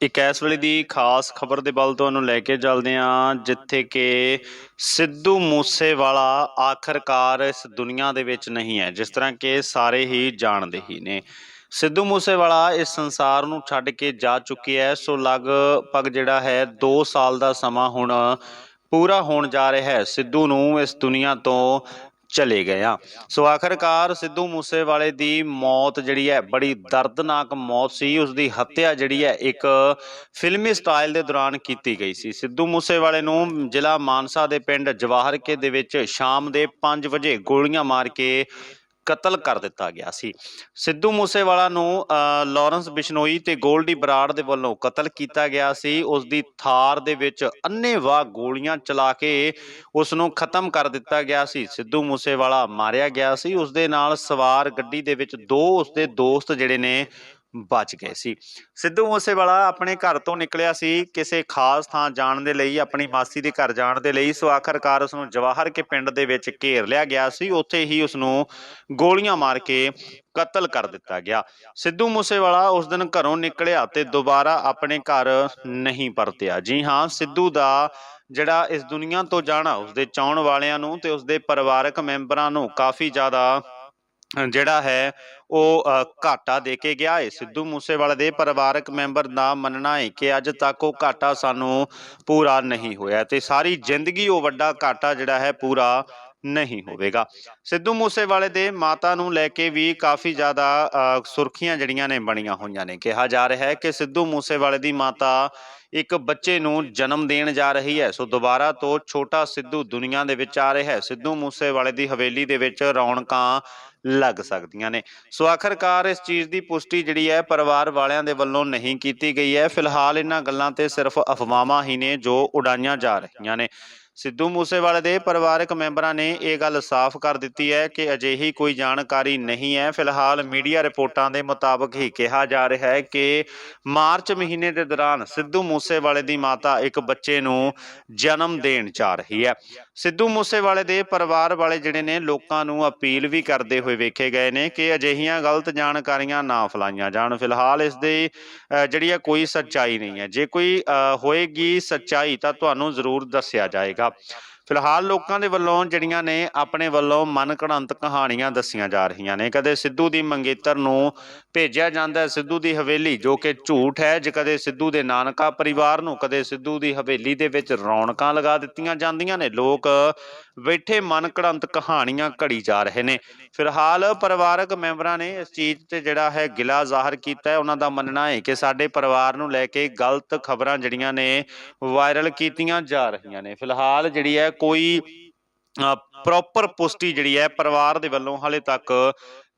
ਇੱਕ ਇਸ ਵੇਲੇ ਦੀ ਖਾਸ ਖਬਰ ਦੇ ਵੱਲ ਤੁਹਾਨੂੰ ਲੈ ਕੇ ਚੱਲਦੇ ਹਾਂ, ਜਿੱਥੇ ਕਿ ਸਿੱਧੂ ਮੂਸੇਵਾਲਾ ਆਖਰਕਾਰ ਇਸ ਦੁਨੀਆ ਦੇ ਵਿੱਚ ਨਹੀਂ ਹੈ, ਜਿਸ ਤਰ੍ਹਾਂ ਕਿ ਸਾਰੇ ਹੀ ਜਾਣਦੇ ਹੀ ਨੇ। ਸਿੱਧੂ ਮੂਸੇਵਾਲਾ ਇਸ ਸੰਸਾਰ ਨੂੰ ਛੱਡ ਕੇ ਜਾ ਚੁੱਕੀ ਹੈ, ਸੋ ਲਗਭਗ ਜਿਹੜਾ ਹੈ 2 ਸਾਲ ਦਾ ਸਮਾਂ ਹੁਣ ਪੂਰਾ ਹੋਣ ਜਾ ਰਿਹਾ ਹੈ। ਸਿੱਧੂ ਨੂੰ ਇਸ ਦੁਨੀਆ ਤੋਂ ਚਲੇ ਗਏ ਆ। ਸੋ ਆਖਰਕਾਰ ਸਿੱਧੂ ਮੂਸੇਵਾਲੇ ਦੀ ਮੌਤ ਜਿਹੜੀ ਹੈ, ਬੜੀ ਦਰਦਨਾਕ ਮੌਤ ਸੀ। ਉਸ ਦੀ ਹੱਤਿਆ ਜਿਹੜੀ ਹੈ, ਇੱਕ ਫਿਲਮੀ ਸਟਾਈਲ ਦੇ ਦੌਰਾਨ ਕੀਤੀ ਗਈ ਸੀ। ਸਿੱਧੂ ਮੂਸੇਵਾਲੇ ਨੂੰ ਜ਼ਿਲ੍ਹਾ ਮਾਨਸਾ ਦੇ ਪਿੰਡ ਜਵਾਹਰਕੇ ਦੇ ਵਿੱਚ ਸ਼ਾਮ ਦੇ 5 ਵਜੇ ਗੋਲੀਆਂ ਮਾਰ ਕੇ ਕਤਲ ਕਰ ਦਿੱਤਾ ਗਿਆ ਸੀ। ਸਿੱਧੂ ਮੂਸੇਵਾਲਾ ਨੂੰ ਅ, ਲਾਰੈਂਸ ਬਿਸ਼ਨੋਈ ਤੇ ਗੋਲਡੀ ਬਰਾੜ ਦੇ ਵੱਲੋਂ ਕਤਲ ਕੀਤਾ ਗਿਆ ਸੀ। ਉਸ ਦੀ ਥਾਰ ਦੇ ਵਿੱਚ ਅੰਨ੍ਹੇਵਾਹ ਗੋਲੀਆਂ ਚਲਾ ਕੇ ਉਸ ਨੂੰ ਖਤਮ ਕਰ ਦਿੱਤਾ ਗਿਆ ਸੀ। ਸਿੱਧੂ ਮੂਸੇਵਾਲਾ ਮਾਰਿਆ ਗਿਆ ਸੀ। ਉਸ ਦੇ ਨਾਲ ਸਵਾਰ ਗੱਡੀ ਦੇ ਵਿੱਚ ਦੋ ਉਸ ਦੇ ਦੋਸਤ ਜਿਹੜੇ ਨੇ ਬਚ ਗਏ ਸੀ। ਸਿੱਧੂ ਮੂਸੇਵਾਲਾ ਆਪਣੇ ਘਰ ਤੋਂ ਨਿਕਲਿਆ ਸੀ ਕਿਸੇ ਖਾਸ ਥਾਂ ਜਾਣ ਦੇ ਲਈ, ਆਪਣੀ ਮਾਸੀ ਦੇ ਘਰ ਜਾਣ ਦੇ ਲਈ। ਸੋ ਆਖਰਕਾਰ ਉਸ ਨੂੰ ਜਵਾਹਰ ਕੇ ਪਿੰਡ ਦੇ ਵਿੱਚ ਘੇਰ ਲਿਆ ਗਿਆ ਸੀ। ਉੱਥੇ ਹੀ ਉਸ ਨੂੰ ਗੋਲੀਆਂ ਮਾਰ ਕੇ ਕਤਲ ਕਰ ਦਿੱਤਾ ਗਿਆ। ਸਿੱਧੂ ਮੂਸੇਵਾਲਾ ਉਸ ਦਿਨ ਘਰੋਂ ਨਿਕਲਿਆ ਤੇ ਦੁਬਾਰਾ ਆਪਣੇ ਘਰ ਨਹੀਂ ਪਰਤਿਆ। ਜੀ ਹਾਂ, ਸਿੱਧੂ ਦਾ ਜਿਹੜਾ ਇਸ ਦੁਨੀਆ ਤੋਂ ਜਾਣਾ, ਉਸਦੇ ਚਾਹਣ ਵਾਲਿਆਂ ਨੂੰ ਤੇ ਉਸਦੇ ਪਰਿਵਾਰਕ ਮੈਂਬਰਾਂ ਨੂੰ ਕਾਫੀ ਜ਼ਿਆਦਾ ਜਿਹੜਾ ਹੈ ਉਹ ਅ, ਘਾਟਾ ਦੇ ਕੇ ਗਿਆ ਹੈ ਸਿੱਧੂ ਮੂਸੇਵਾਲੇ ਦੇ ਪਰਿਵਾਰਕ ਮੈਂਬਰ ਦਾ ਮੰਨਣਾ ਹੈ ਕਿ ਅੱਜ ਤੱਕ ਉਹ ਘਾਟਾ ਸਾਨੂੰ ਪੂਰਾ ਨਹੀਂ ਹੋਇਆ ਤੇ ਸਾਰੀ ਜ਼ਿੰਦਗੀ ਉਹ ਵੱਡਾ ਘਾਟਾ ਜਿਹੜਾ ਹੈ ਪੂਰਾ ਨਹੀਂ ਹੋਵੇਗਾ। ਸਿੱਧੂ ਮੂਸੇਵਾਲੇ ਦੇ ਮਾਤਾ ਨੂੰ ਲੈ ਕੇ ਵੀ ਕਾਫੀ ਜ਼ਿਆਦਾ ਸੁਰਖੀਆਂ ਜਿਹੜੀਆਂ ਨੇ ਬਣੀਆਂ ਹੋਈਆਂ ਨੇ। ਕਿਹਾ ਜਾ ਰਿਹਾ ਹੈ ਕਿ ਸਿੱਧੂ ਮੂਸੇਵਾਲੇ ਦੀ ਮਾਤਾ ਇੱਕ ਬੱਚੇ ਨੂੰ ਜਨਮ ਦੇਣ ਜਾ ਰਹੀ ਹੈ। ਸੋ ਦੁਬਾਰਾ ਤੋਂ ਛੋਟਾ ਸਿੱਧੂ ਦੁਨੀਆ ਦੇ ਵਿੱਚ ਆ ਰਿਹਾ ਹੈ। ਸਿੱਧੂ ਮੂਸੇਵਾਲੇ ਦੀ ਹਵੇਲੀ ਦੇ ਵਿੱਚ ਰੌਣਕਾਂ ਲੱਗ ਸਕਦੀਆਂ ਨੇ। ਸੋ ਆਖਰਕਾਰ ਇਸ ਚੀਜ਼ ਦੀ ਪੁਸ਼ਟੀ ਜਿਹੜੀ ਹੈ ਪਰਿਵਾਰ ਵਾਲਿਆਂ ਦੇ ਵੱਲੋਂ ਨਹੀਂ ਕੀਤੀ ਗਈ ਹੈ। ਫਿਲਹਾਲ ਇਹਨਾਂ ਗੱਲਾਂ ਤੇ ਸਿਰਫ ਅਫਵਾਹਾਂ ਹੀ ਨੇ ਜੋ ਉਡਾਈਆਂ ਜਾ ਰਹੀਆਂ ਨੇ। ਸਿੱਧੂ ਮੂਸੇਵਾਲੇ ਦੇ ਪਰਿਵਾਰਕ ਮੈਂਬਰਾਂ ਨੇ ਇਹ ਗੱਲ ਸਾਫ਼ ਕਰ ਦਿੱਤੀ ਹੈ ਕਿ ਅਜਿਹੀ ਕੋਈ ਜਾਣਕਾਰੀ ਨਹੀਂ ਹੈ। ਫਿਲਹਾਲ ਮੀਡੀਆ ਰਿਪੋਰਟਾਂ ਦੇ ਮੁਤਾਬਕ ਹੀ ਕਿਹਾ ਜਾ ਰਿਹਾ ਹੈ ਕਿ ਮਾਰਚ ਮਹੀਨੇ ਦੇ ਦੌਰਾਨ ਸਿੱਧੂ ਮੂਸੇਵਾਲੇ ਦੀ ਮਾਤਾ ਇੱਕ ਬੱਚੇ ਨੂੰ ਜਨਮ ਦੇਣ ਜਾ ਰਹੀ ਹੈ। ਸਿੱਧੂ ਮੂਸੇਵਾਲੇ ਦੇ ਪਰਿਵਾਰ ਵਾਲੇ ਜਿਹੜੇ ਨੇ, ਲੋਕਾਂ ਨੂੰ ਅਪੀਲ ਵੀ ਕਰਦੇ ਹੋਏ ਵੇਖੇ ਗਏ ਨੇ ਕਿ ਅਜਿਹੀਆਂ ਗਲਤ ਜਾਣਕਾਰੀਆਂ ਨਾ ਫੈਲਾਈਆਂ ਜਾਣ। ਫਿਲਹਾਲ ਇਸ ਦੇ ਜਿਹੜੀ ਹੈ ਕੋਈ ਸੱਚਾਈ ਨਹੀਂ ਹੈ। ਜੇ ਕੋਈ ਹੋਏਗੀ ਸੱਚਾਈ ਤਾਂ ਤੁਹਾਨੂੰ ਜ਼ਰੂਰ ਦੱਸਿਆ ਜਾਏਗਾ। up. ਫਿਲਹਾਲ ਲੋਕਾਂ ਦੇ ਵੱਲੋਂ ਜਿਹੜੀਆਂ ਨੇ ਆਪਣੇ ਵੱਲੋਂ ਮਨ ਘੜੰਤ ਕਹਾਣੀਆਂ ਦੱਸੀਆਂ ਜਾ ਰਹੀਆਂ ਨੇ। ਕਦੇ ਸਿੱਧੂ ਦੀ ਮੰਗੇਤਰ ਨੂੰ ਭੇਜਿਆ ਜਾਂਦਾ ਹੈ ਸਿੱਧੂ ਦੀ ਹਵੇਲੀ, ਜੋ ਕਿ ਝੂਠ ਹੈ। ਜੇ ਕਦੇ ਸਿੱਧੂ ਦੇ ਨਾਨਕਾ ਪਰਿਵਾਰ ਨੂੰ ਕਦੇ ਸਿੱਧੂ ਦੀ ਹਵੇਲੀ ਦੇ ਵਿੱਚ ਰੌਣਕਾਂ ਲਗਾ ਦਿੱਤੀਆਂ ਜਾਂਦੀਆਂ ਨੇ, ਲੋਕ ਬੈਠੇ ਮਨ ਘੜੰਤ ਕਹਾਣੀਆਂ ਘੜੀ ਜਾ ਰਹੇ ਨੇ। ਫਿਲਹਾਲ ਪਰਿਵਾਰਕ ਮੈਂਬਰਾਂ ਨੇ ਇਸ ਚੀਜ਼ ਤੇ ਜਿਹੜਾ ਹੈ ਗਿਲਾ ਜ਼ਾਹਰ ਕੀਤਾ ਹੈ। ਉਹਨਾਂ ਦਾ ਮੰਨਣਾ ਹੈ ਕਿ ਸਾਡੇ ਪਰਿਵਾਰ ਨੂੰ ਲੈ ਕੇ ਗਲਤ ਖਬਰਾਂ ਜਿਹੜੀਆਂ ਨੇ ਵਾਇਰਲ ਕੀਤੀਆਂ ਜਾ ਰਹੀਆਂ ਨੇ। ਫਿਲਹਾਲ ਜਿਹੜੀ ਹੈ ਕੋਈ ਪ੍ਰੋਪਰ ਪੁਸ਼ਟੀ ਜਿਹੜੀ ਹੈ ਪਰਿਵਾਰ ਦੇ ਵੱਲੋਂ ਹਾਲੇ ਤੱਕ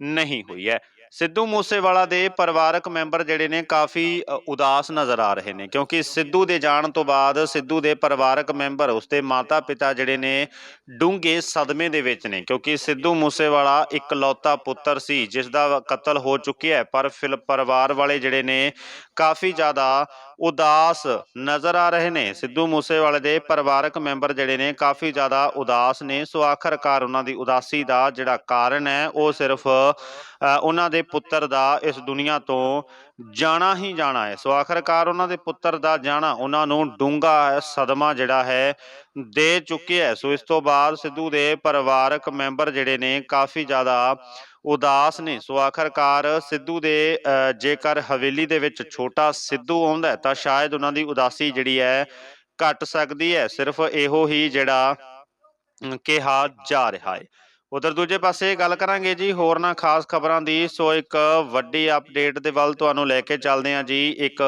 ਨਹੀਂ ਹੋਈ ਹੈ। ਸਿੱਧੂ ਮੂਸੇਵਾਲਾ ਦੇ ਪਰਿਵਾਰਕ ਮੈਂਬਰ ਜਿਹੜੇ ਨੇ ਕਾਫੀ ਉਦਾਸ ਨਜ਼ਰ ਆ ਰਹੇ ਨੇ, ਕਿਉਂਕਿ ਸਿੱਧੂ ਦੇ ਜਾਣ ਤੋਂ ਬਾਅਦ ਸਿੱਧੂ ਦੇ ਪਰਿਵਾਰਕ ਮੈਂਬਰ ਉਸਦੇ ਮਾਤਾ ਪਿਤਾ ਜਿਹੜੇ ਨੇ ਡੂੰਘੇ ਸਦਮੇ ਦੇ ਵਿੱਚ ਨੇ, ਕਿਉਂਕਿ ਸਿੱਧੂ ਮੂਸੇਵਾਲਾ ਇਕਲੌਤਾ ਪੁੱਤਰ ਸੀ, ਜਿਸ ਦਾ ਕਤਲ ਹੋ ਚੁੱਕਿਆ ਹੈ, ਪਰ ਫਿਰ ਪਰਿਵਾਰ ਵਾਲੇ ਜਿਹੜੇ ਨੇ ਕਾਫੀ ਜ਼ਿਆਦਾ ਉਦਾਸ ਨਜ਼ਰ ਆ ਰਹੇ ਨੇ। ਸਿੱਧੂ ਮੂਸੇਵਾਲੇ ਦੇ ਪਰਿਵਾਰਕ ਮੈਂਬਰ ਜਿਹੜੇ ਨੇ ਕਾਫੀ ਜ਼ਿਆਦਾ ਉਦਾਸ ਨੇ, ਸੋ ਆਖਰਕਾਰ ਉਹਨਾਂ ਦੀ ਉਦਾਸੀ ਦਾ ਜਿਹੜਾ ਕਾਰਨ ਹੈ, ਉਹ ਸਿਰਫ ਉਹਨਾਂ ਦੇ ਪੁੱਤਰ ਦਾ ਇਸ ਦੁਨੀਆ ਤੋਂ ਜਾਣਾ ਹੀ ਜਾਣਾ ਹੈ। ਸੋ ਆਖਰਕਾਰ ਉਹਨਾਂ ਦੇ ਪੁੱਤਰ ਦਾ ਜਾਣਾ ਉਹਨਾਂ ਨੂੰ ਡੂੰਘਾ ਸਦਮਾ ਜਿਹੜਾ ਹੈ ਦੇ ਚੁੱਕਿਆ ਹੈ। ਸੋ ਇਸ ਤੋਂ ਬਾਅਦ ਸਿੱਧੂ ਦੇ ਪਰਿਵਾਰਕ ਮੈਂਬਰ ਜਿਹੜੇ ਨੇ ਕਾਫੀ ਜ਼ਿਆਦਾ ਉਦਾਸ ਨੇ। ਸੋ ਆਖਰਕਾਰ ਸਿੱਧੂ ਦੇ ਅ, ਜੇਕਰ ਹਵੇਲੀ ਦੇ ਵਿੱਚ ਛੋਟਾ ਸਿੱਧੂ ਆਉਂਦਾ ਤਾਂ ਸ਼ਾਇਦ ਉਹਨਾਂ ਦੀ ਉਦਾਸੀ ਜਿਹੜੀ ਹੈ ਘਟ ਸਕਦੀ ਹੈ। ਸਿਰਫ ਇਹੋ ਹੀ ਜਿਹੜਾ ਕਿਹਾ ਜਾ ਰਿਹਾ ਹੈ। ਉਧਰ ਦੂਜੇ ਪਾਸੇ ਗੱਲ ਕਰਾਂਗੇ ਜੀ ਹੋਰਨਾਂ ਖਾਸ ਖਬਰਾਂ ਦੀ। ਸੋ ਇੱਕ ਵੱਡੀ ਅਪਡੇਟ ਦੇ ਵੱਲ ਤੁਹਾਨੂੰ ਲੈ ਕੇ ਚੱਲਦੇ ਹਾਂ ਜੀ। ਇੱਕ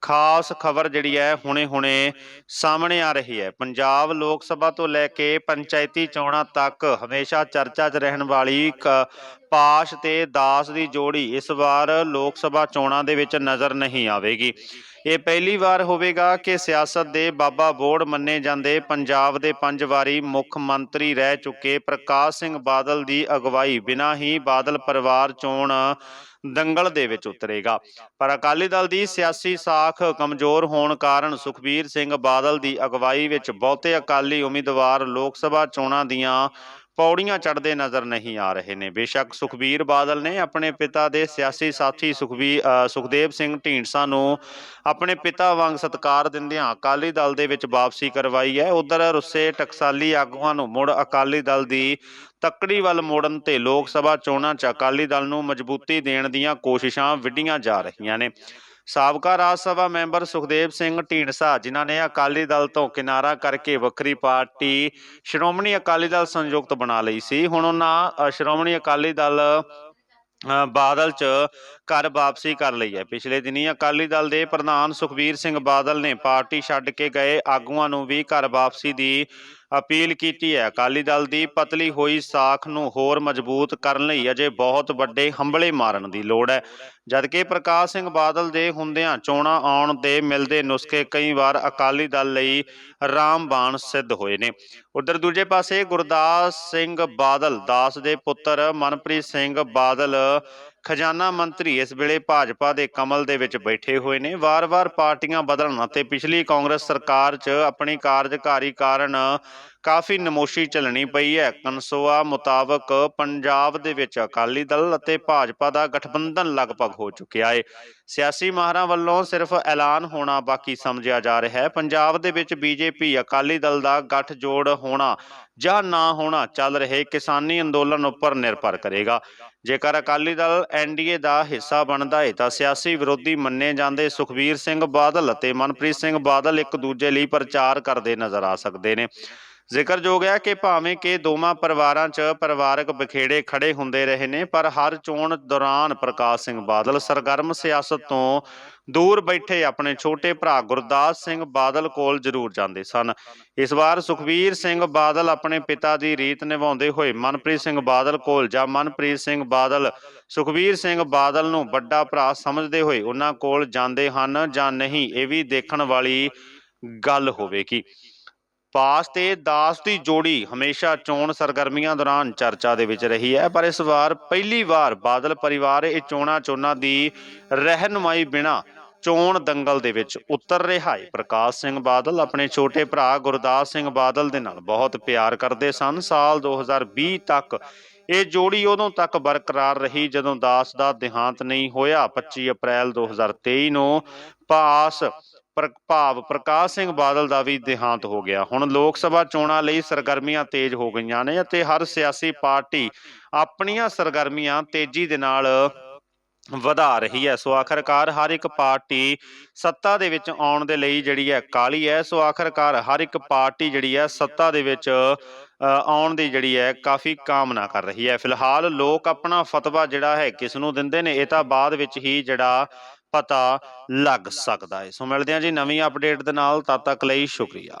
ਖਾਸ ਖਬਰ ਜਿਹੜੀ ਹੈ ਹੁਣੇ-ਹੁਣੇ ਸਾਹਮਣੇ ਆ ਰਹੀ ਹੈ। ਪੰਜਾਬ ਲੋਕ ਸਭਾ ਤੋਂ ਲੈ ਕੇ ਪੰਚਾਇਤੀ ਚੋਣਾਂ ਤੱਕ ਹਮੇਸ਼ਾ ਚਰਚਾ 'ਚ ਰਹਿਣ ਵਾਲੀ ਪਾਸ਼ ਤੇ ਦਾਸ ਦੀ ਜੋੜੀ ਇਸ ਵਾਰ ਲੋਕ ਸਭਾ ਚੋਣਾਂ ਦੇ ਵਿੱਚ ਨਜ਼ਰ ਨਹੀਂ ਆਵੇਗੀ। ਇਹ ਪਹਿਲੀ ਵਾਰ ਹੋਵੇਗਾ ਕਿ ਸਿਆਸਤ ਦੇ ਬਾਬਾ ਬੋੜ ਮੰਨੇ ਜਾਂਦੇ ਪੰਜਾਬ ਦੇ ਪੰਜ ਵਾਰੀ ਮੁੱਖ ਮੰਤਰੀ ਰਹਿ ਚੁੱਕੇ ਪ੍ਰਕਾਸ਼ ਸਿੰਘ ਬਾਦਲ ਦੀ ਅਗਵਾਈ ਬਿਨਾਂ ਹੀ ਬਾਦਲ ਪਰਿਵਾਰ ਚੋਣ ਦੰਗਲ ਦੇ ਵਿੱਚ ਉਤਰੇਗਾ। ਪਰ ਅਕਾਲੀ ਦਲ ਦੀ ਸਿਆਸੀ ਸਾਖ ਕਮਜ਼ੋਰ ਹੋਣ ਕਾਰਨ ਸੁਖਬੀਰ ਸਿੰਘ ਬਾਦਲ ਦੀ ਅਗਵਾਈ ਵਿੱਚ ਬਹੁਤੇ ਅਕਾਲੀ ਉਮੀਦਵਾਰ ਲੋਕ ਸਭਾ ਚੋਣਾਂ ਦੀਆਂ ਪੌੜੀਆਂ ਚੜਦੇ ਨਜ਼ਰ ਨਹੀਂ ਆ ਰਹੇ ਨੇ। ਬੇਸ਼ੱਕ ਸੁਖਬੀਰ ਬਾਦਲ ਨੇ ਆਪਣੇ ਪਿਤਾ ਦੇ ਸਿਆਸੀ ਸਾਥੀ ਸੁਖਬੀਰ ਸੁਖਦੇਵ ਸਿੰਘ ਢੀਂਡਸਾ ਨੂੰ ਆਪਣੇ ਪਿਤਾ ਵਾਂਗ ਸਤਿਕਾਰ ਦਿੰਦਿਆਂ ਅਕਾਲੀ ਦਲ ਦੇ ਵਿੱਚ ਵਾਪਸੀ ਕਰਵਾਈ ਹੈ। ਉਧਰ ਰੁੱਸੇ ਟਕਸਾਲੀ ਆਗੂਆਂ ਨੂੰ ਮੁੜ ਅਕਾਲੀ ਦਲ ਦੀ ਤੱਕੜੀ ਵੱਲ ਮੋੜਨ ਤੇ ਲੋਕ ਸਭਾ ਚੋਣਾਂ 'ਚ ਅਕਾਲੀ ਦਲ ਨੂੰ ਮਜ਼ਬੂਤੀ ਦੇਣ ਦੀਆਂ ਕੋਸ਼ਿਸ਼ਾਂ ਵਿੱਢੀਆਂ ਜਾ ਰਹੀਆਂ ਨੇ। ਸਾਬਕਾ ਰਾਜ ਸਭਾ ਮੈਂਬਰ ਸੁਖਦੇਵ ਸਿੰਘ ਢੀਂਡਸਾ, ਜਿਨ੍ਹਾਂ ਨੇ ਅਕਾਲੀ ਦਲ ਤੋਂ ਕਿਨਾਰਾ ਕਰਕੇ ਵੱਖਰੀ ਪਾਰਟੀ ਸ਼੍ਰੋਮਣੀ ਅਕਾਲੀ ਦਲ ਸੰਯੁਕਤ ਬਣਾ ਲਈ ਸੀ। ਹੁਣ ਉਹਨਾਂ ਸ਼੍ਰੋਮਣੀ ਅਕਾਲੀ ਦਲ ਬਾਦਲ ਚ ਘਰ ਵਾਪਸੀ ਕਰ ਲਈ ਹੈ। ਪਿਛਲੇ ਦਿਨੀ ਅਕਾਲੀ ਦਲ ਦੇ ਪ੍ਰਧਾਨ ਸੁਖਬੀਰ ਸਿੰਘ ਬਾਦਲ ਨੇ ਪਾਰਟੀ ਛੱਡ ਕੇ ਗਏ। ਆਗੂਆਂ ਨੂੰ ਵੀ ਘਰ ਵਾਪਸੀ ਦੀ ਅਪੀਲ ਕੀਤੀ ਹੈ। ਅਕਾਲੀ ਦਲ ਦੀ ਪਤਲੀ ਹੋਈ ਸਾਖ ਨੂੰ ਹੋਰ ਮਜ਼ਬੂਤ ਕਰਨ ਲਈ ਅਜੇ ਬਹੁਤ ਵੱਡੇ ਹੰਬਲੇ ਮਾਰਨ ਦੀ ਲੋੜ ਹੈ। ਜਦਕਿ ਪ੍ਰਕਾਸ਼ ਸਿੰਘ ਬਾਦਲ ਦੇ ਹੁੰਦਿਆਂ ਚੋਣਾਂ ਆਉਣ ਦੇ ਮਿਲਦੇ ਨੁਸਖੇ ਕਈ ਵਾਰ ਅਕਾਲੀ ਦਲ ਲਈ ਰਾਮਬਾਣ ਸਿੱਧ ਹੋਏ ਨੇ। ਉਧਰ ਦੂਜੇ ਪਾਸੇ ਗੁਰਦਾਸ ਸਿੰਘ ਬਾਦਲ, ਦਾਸ ਦੇ ਪੁੱਤਰ ਮਨਪ੍ਰੀਤ ਸਿੰਘ ਬਾਦਲ ਖਜ਼ਾਨਾ ਮੰਤਰੀ ਇਸ ਵੇਲੇ ਭਾਜਪਾ ਦੇ ਕਮਲ ਦੇ ਵਿੱਚ ਬੈਠੇ ਹੋਏ ਨੇ। ਵਾਰ-ਵਾਰ ਪਾਰਟੀਆਂ ਬਦਲਣ ਅਤੇ ਪਿਛਲੀ ਕਾਂਗਰਸ ਸਰਕਾਰ 'ਚ ਆਪਣੀ ਕਾਰਜਕਾਰੀ ਕਾਰਨ ਕਾਫੀ ਨਮੋਸ਼ੀ ਚੱਲਣੀ ਪਈ ਹੈ। ਕਨਸੋਆ ਮੁਤਾਬਕ ਪੰਜਾਬ ਦੇ ਵਿੱਚ ਅਕਾਲੀ ਦਲ ਅਤੇ ਭਾਜਪਾ ਦਾ ਗਠਬੰਧਨ ਲਗਭਗ ਹੋ ਚੁੱਕਿਆ ਹੈ ਸਿਆਸੀ ਮਾਹਰਾਂ ਵੱਲੋਂ ਸਿਰਫ ਐਲਾਨ ਹੋਣਾ ਬਾਕੀ ਸਮਝਿਆ ਜਾ ਰਿਹਾ ਹੈ। ਪੰਜਾਬ ਦੇ ਵਿੱਚ ਬੀਜੇਪੀ, ਅਕਾਲੀ ਦਲ ਦਾ ਗੱਠਜੋੜ ਹੋਣਾ ਜਾਂ ਨਾ ਹੋਣਾ ਚੱਲ ਰਹੇ ਕਿਸਾਨੀ ਅੰਦੋਲਨ ਉੱਪਰ ਨਿਰਭਰ ਕਰੇਗਾ। ਜੇਕਰ ਅਕਾਲੀ ਦਲ ਐਨਡੀਏ ਦਾ ਹਿੱਸਾ ਬਣਦਾ ਹੈ ਤਾਂ ਸਿਆਸੀ ਵਿਰੋਧੀ ਮੰਨੇ ਜਾਂਦੇ ਸੁਖਬੀਰ ਸਿੰਘ ਬਾਦਲ ਅਤੇ ਮਨਪ੍ਰੀਤ ਸਿੰਘ ਬਾਦਲ ਇੱਕ ਦੂਜੇ ਲਈ ਪ੍ਰਚਾਰ ਕਰਦੇ ਨਜ਼ਰ ਆ ਸਕਦੇ ਨੇ। ਜ਼ਿਕਰਯੋਗ ਹੈ ਕਿ ਭਾਵੇਂ ਕਿ ਦੋਵਾਂ ਪਰਿਵਾਰਾਂ 'ਚ ਪਰਿਵਾਰਕ ਬਖੇੜੇ ਖੜੇ ਹੁੰਦੇ ਰਹੇ ਨੇ, ਪਰ ਹਰ ਚੋਣ ਦੌਰਾਨ ਪ੍ਰਕਾਸ਼ ਸਿੰਘ ਬਾਦਲ ਸਰਗਰਮ ਸਿਆਸਤ ਤੋਂ ਦੂਰ ਬੈਠੇ ਆਪਣੇ ਛੋਟੇ ਭਰਾ ਗੁਰਦਾਸ ਸਿੰਘ ਬਾਦਲ ਕੋਲ ਜ਼ਰੂਰ ਜਾਂਦੇ ਸਨ। ਇਸ ਵਾਰ ਸੁਖਬੀਰ ਸਿੰਘ ਬਾਦਲ ਆਪਣੇ ਪਿਤਾ ਦੀ ਰੀਤ ਨਿਭਾਉਂਦੇ ਹੋਏ ਮਨਪ੍ਰੀਤ ਸਿੰਘ ਬਾਦਲ ਕੋਲ ਜਾਂ ਮਨਪ੍ਰੀਤ ਸਿੰਘ ਬਾਦਲ, ਸੁਖਬੀਰ ਸਿੰਘ ਬਾਦਲ ਨੂੰ ਵੱਡਾ ਭਰਾ ਸਮਝਦੇ ਹੋਏ ਉਹਨਾਂ ਕੋਲ ਜਾਂਦੇ ਹਨ ਜਾਂ ਨਹੀਂ, ਇਹ ਵੀ ਦੇਖਣ ਵਾਲੀ ਗੱਲ ਹੋਵੇਗੀ। ਪਾਸ ਤੇ ਦਾਸ ਦੀ ਜੋੜੀ ਹਮੇਸ਼ਾ ਚੋਣ ਸਰਗਰਮੀਆਂ ਦੌਰਾਨ ਚਰਚਾ ਦੇ ਵਿੱਚ ਰਹੀ ਹੈ, ਪਰ ਇਸ ਵਾਰ ਪਹਿਲੀ ਵਾਰ ਬਾਦਲ ਪਰਿਵਾਰ ਇਹ ਚੋਣਾਂ ਚੋਣਾਂ ਦੀ ਰਹਿਨੁਮਾਈ ਬਿਨਾ ਚੋਣ ਦੰਗਲ ਦੇ ਵਿੱਚ ਉਤਰ ਰਿਹਾ ਹੈ। ਪ੍ਰਕਾਸ਼ ਸਿੰਘ ਬਾਦਲ ਆਪਣੇ ਛੋਟੇ ਭਰਾ ਗੁਰਦਾਸ ਸਿੰਘ ਬਾਦਲ ਦੇ ਨਾਲ ਬਹੁਤ ਪਿਆਰ ਕਰਦੇ ਸਨ। ਸਾਲ 2020 ਤੱਕ ਇਹ ਜੋੜੀ ਉਦੋਂ ਤੱਕ ਬਰਕਰਾਰ ਰਹੀ ਜਦੋਂ ਦਾਸ ਦਾ ਦੇਹਾਂਤ ਨਹੀਂ ਹੋਇਆ। 25 ਅਪ੍ਰੈਲ 2023 ਨੂੰ ਪਾਸ ਪਰ ਭਾਵ ਪ੍ਰਕਾਸ਼ ਸਿੰਘ ਬਾਦਲ ਦਾ ਵੀ ਦੇਹਾਂਤ ਹੋ ਗਿਆ। ਹੁਣ ਲੋਕ ਸਭਾ ਚੋਣਾਂ ਲਈ ਸਰਗਰਮੀਆਂ ਤੇਜ਼ ਹੋ ਗਈਆਂ ਨੇ ਅਤੇ ਹਰ ਸਿਆਸੀ ਪਾਰਟੀ ਆਪਣੀਆਂ ਸਰਗਰਮੀਆਂ ਤੇਜ਼ੀ ਦੇ ਨਾਲ ਵਧਾ ਰਹੀ ਹੈ। ਸੋ ਆਖਰਕਾਰ ਹਰ ਇੱਕ ਪਾਰਟੀ ਸੱਤਾ ਦੇ ਵਿੱਚ ਆਉਣ ਦੇ ਲਈ ਜਿਹੜੀ ਹੈ ਕਾਲੀ ਹੈ। ਸੋ ਆਖਰਕਾਰ ਹਰ ਇੱਕ ਪਾਰਟੀ ਜਿਹੜੀ ਹੈ ਸੱਤਾ ਦੇ ਵਿੱਚ ਅ, ਆਉਣ ਦੀ ਜਿਹੜੀ ਹੈ ਕਾਫੀ ਕਾਮਨਾ ਕਰ ਰਹੀ ਹੈ। ਫਿਲਹਾਲ ਲੋਕ ਆਪਣਾ ਫਤਵਾ ਜਿਹੜਾ ਹੈ ਕਿਸ ਨੂੰ ਦਿੰਦੇ ਨੇ ਇਹ ਤਾਂ ਬਾਅਦ ਵਿੱਚ ਹੀ ਜਿਹੜਾ ਪਤਾ ਲੱਗ ਸਕਦਾ ਹੈ। ਸੋ ਮਿਲਦੇ ਹਾਂ ਜੀ ਨਵੀਂ ਅਪਡੇਟ ਦੇ ਨਾਲ। ਤਦ ਤੱਕ ਲਈ ਸ਼ੁਕਰੀਆ।